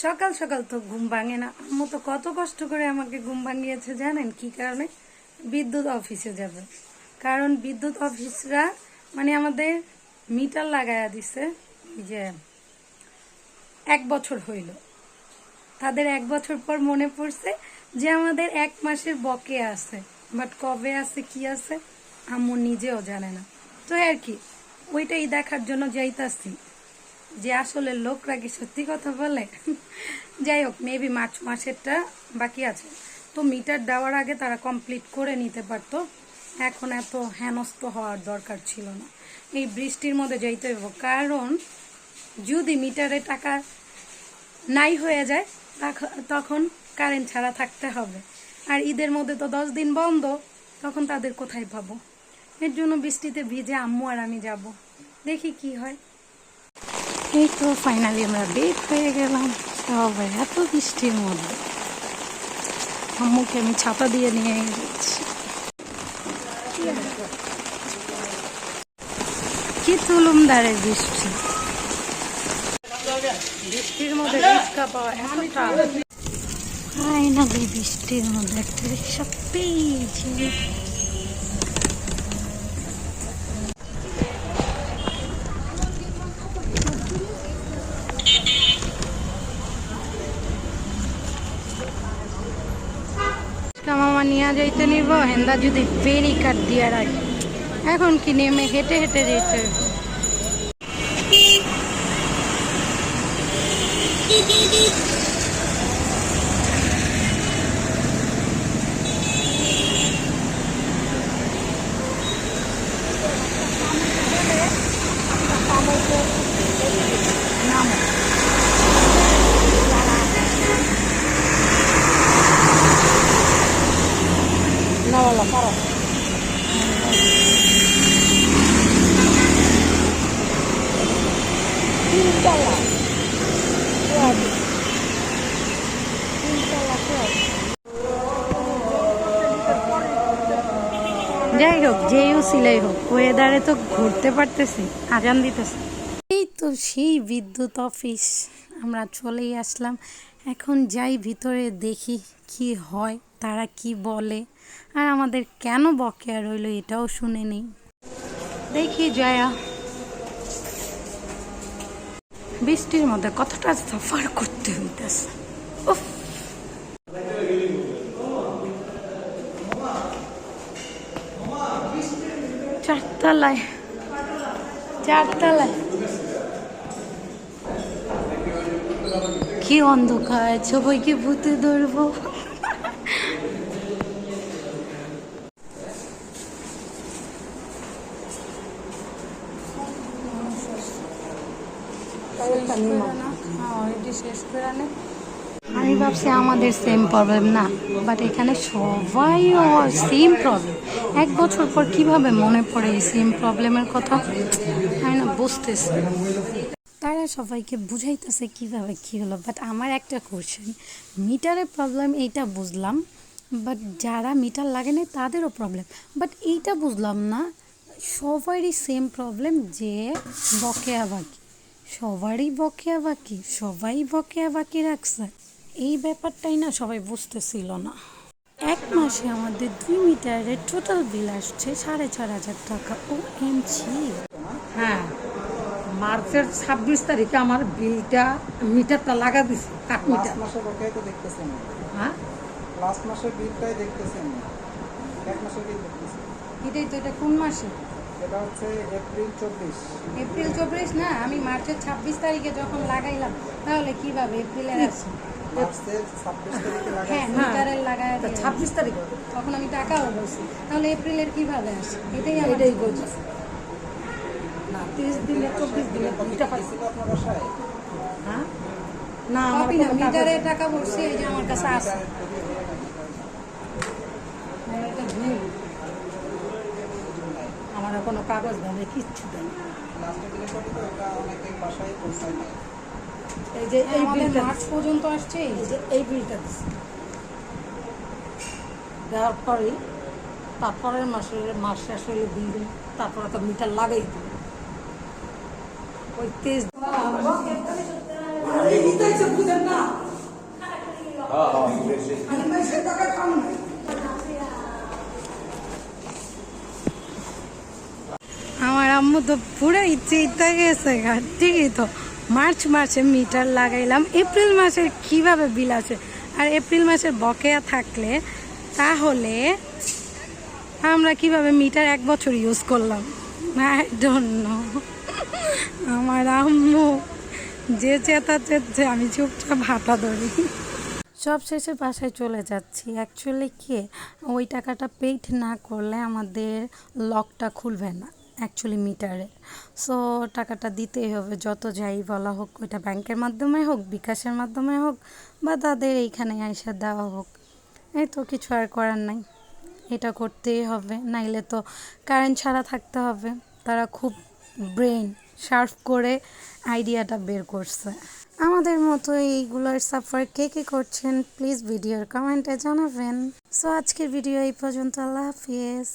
সকাল সকাল তো ঘুম ভাঙে না। আম্মু তো কত কষ্ট করে আমাকে ঘুম ভাঙিয়েছে, জানেন কি কারণে? বিদ্যুৎ অফিসে যাবে কারণ বিদ্যুৎ অফিসরা মানে আমাদের মিটার লাগায়া দিছে যে এক বছর হইল। তাদের এক বছর পর মনে পড়ছে যে আমাদের এক মাসের বকে আছে। বাট কবে আছে, কি আছে, আম্মু নিজেও জানে না। তো আর কি, ওইটাই দেখার জন্য যাইতাছি। যে আসলে লোকরা কি সত্যি কথা বলে? যাই হোক মেবি মার্চ মাসেরটা বাকি আছে। তো মিটার দেওয়ার আগে তারা কমপ্লিট করে নিতে পারতো। এখন এত হেনস্থ হওয়ার দরকার ছিল না। এই বৃষ্টির মধ্যে যাইতে হইব, কারণ যদি মিটারে টাকা নাই হয়ে যায়, তখ- তখন কারেন্ট ছাড়া থাকতে হবে। আর ঈদের মধ্যে তো দশ দিন বন্ধ, তখন তাদের কোথায় পাবো? এর জন্য বৃষ্টিতে ভিজে আম্মু আর আমি যাব। দেখি কি হয়। এই তো ফাইনালি আমরা বের হয়ে গেলাম। সবাই এত বৃষ্টির মধ্যে আম্মুকে আমি ছাতা দিয়ে নিয়ে যাচ্ছি কি তুলুমদারের বৃষ্টি। বৃষ্টির মধ্যে রিক্সা পাওয়া ফাইনালি বৃষ্টির মধ্যে একটা রিক্সা পেয়েছি। মামা নিয়ে যাইতে নিব, হেন্দা যদি ফেরি কাট দিয়ে রাখি এখন কি নেমে হেঁটে হেঁটে যেতে। তিনতলা সোয়াবি তিনতলা সোয়াবি যাই হোক যেও সিলাই হোক ওয়েদারে তো ঘুরতে পারতেছি আজান দিতেছি। এই তো সেই বিদ্যুৎ অফিস আমরা চলেই আসলাম। এখন যাই ভিতরে দেখি কি হয়, তারা কি বলে, আর আমাদের কেন বকেয়া রইল এটাও শুনে নেই। দেখি জয়া। বৃষ্টির মধ্যে কতটা সাফার করতে হইতেছে। চারতলায় চারতলায়। কি অন্ধকার, সবাইকে ভূতে ধরবো। আমি ভাবছি আমাদের সেম প্রবলেম না বাট এখানে সবাই সেম প্রবলেম এক বছর পর কীভাবে মনে পড়ে এই সেম প্রবলেমের কথা? আমি না বুঝতেছি। তারা সবাইকে বুঝাইতেছে কীভাবে কী হলো বাট আমার একটা কোশ্চেন মিটারের প্রবলেম এইটা বুঝলাম বাট যারা মিটার লাগে না তাদেরও প্রবলেম বাট এইটা বুঝলাম না, সবারই সেম প্রবলেম যে বকেয়া বাকি, সবারই বকেয়া বাকি, সবাই বকেয়া বাকি রাখছে, এই ব্যাপারটাই না সবাই বুঝতেছিল না। এক মাসে আমাদের দুই মিটারের টোটাল বিল আসছে সাড়ে চার হাজার টাকা, ও এমছি হ্যাঁ। মার্চের ছাব্বিশ তারিখে আমার বিলটা মিটারটা লাগা দিছে কাঠ মিটার। মাসের বকেই তো দেখতেছেন। হ্যাঁ? লাস্ট মাসের বিলটাই দেখতেছেন। এক মাসের বিল দেখতেছেন। এটাই তো এটা কোন মাসে? এটা হচ্ছে এপ্রিল চব্বিশ। এপ্রিল চব্বিশ না আমি মার্চের ছাব্বিশ তারিখে যখন লাগাইলাম তাহলে কীভাবে এপ্রিলের আছে ছাব্বিশ হ্যাঁ তারিখ। তখন আমি টাকাও বলছি। তাহলে এপ্রিলের কীভাবে আসে? এটাই আমি এটাই বলছি। তিরিশ দিনে চব্বিশ দিনে বিলটা পাইছি। হ্যাঁ? না আমার কোনো টাকা বলছি এই যে আমার কাছে আছে। আমার কোনো কাগজ ধরে কিচ্ছু দেয় এই যে এই বিলটা মার্চ পর্যন্ত আসছে। এই এই যে এই বিলটা দিচ্ছে দেওয়ার পরে তারপরের মাসে মাস শেষ হলে বিল তারপরে তো মিটার লাগাই দিল ওই তেইশ আরে নিতেছে বুঝেন না হ্যাঁ হ্যাঁ বেশি আমি পয়সা টাকা কাম নাই। আমার আম্মু তো পুরো ইচ্ছে ইচ্ছা গেছে ঠিকই তো। মার্চ মাসে মিটার লাগাইলাম। এপ্রিল মাসের কীভাবে বিল আছে? আর এপ্রিল মাসের বকেয়া থাকলে তাহলে আমরা কীভাবে মিটার এক বছর ইউজ করলাম? আই ডোন্ট নো আমার আম্মু যে চেতা চেচ্ছে আমি চুপচাপ হাঁটা ধরি। সব শেষে বাসায় চলে যাচ্ছি। অ্যাকচুয়ালি কি, ওই টাকাটা পেইড না করলে আমাদের লকটা খুলবে না অ্যাকচুয়ালি মিটারে সো টাকাটা দিতেই হবে, যত যাই বলা হোক, ওইটা ব্যাংকের মাধ্যমে হোক, বিকাশের মাধ্যমে হোক, বা তাদের এইখানে আইসা দেওয়া হোক। এই তো কিছু আর করার নাই। এটা করতেই হবে, নাইলে তো কারেন্ট ছাড়া থাকতে হবে। তারা খুব ব্রেন শার্প করে আইডিয়াটা বের করছে। আমাদের মতো এইগুলোর সাফার কে কে করছেন প্লিজ ভিডিওর কমেন্টে জানাবেন। সো আজকের ভিডিও এই পর্যন্ত, আল্লাহ হাফিজ।